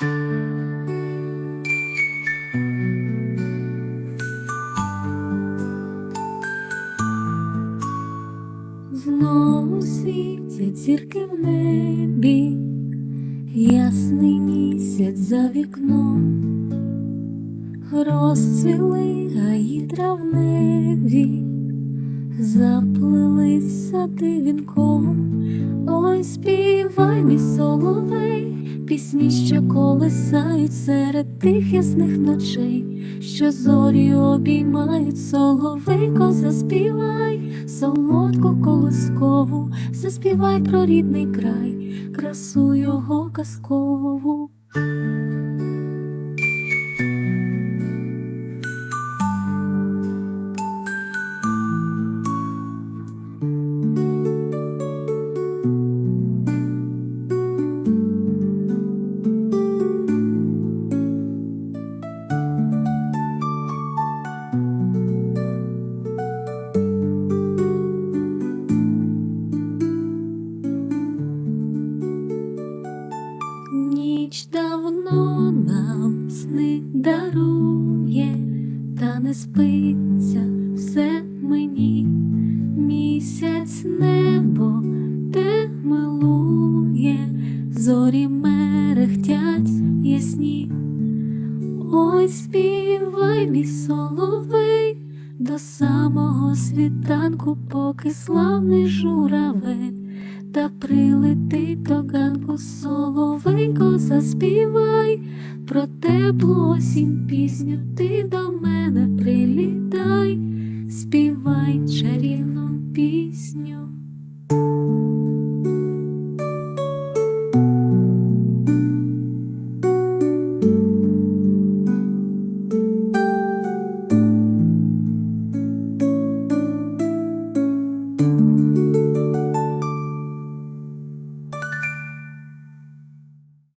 Знову світять зірки в небі, ясний місяць за вікном, розцвіли гаї травневі, заплили сади вінком, ой, співай, мій соловей, пісні, що колисають серед тих ясних ночей, що зорі обіймають, соловейко, заспівай, солодку колискову, заспівай про рідний край, красу його казкову. Ніч давно нам сни дарує, та не спиться все мені, місяць небо те милує, зорі мерехтять ясні. Ой, співай, мій соловей, до самого світанку, поки славний журавель, та прилети до ганку соловейко заспівай, про теплу осінь пісню ти до мене прилітай, співай чарівну пісню.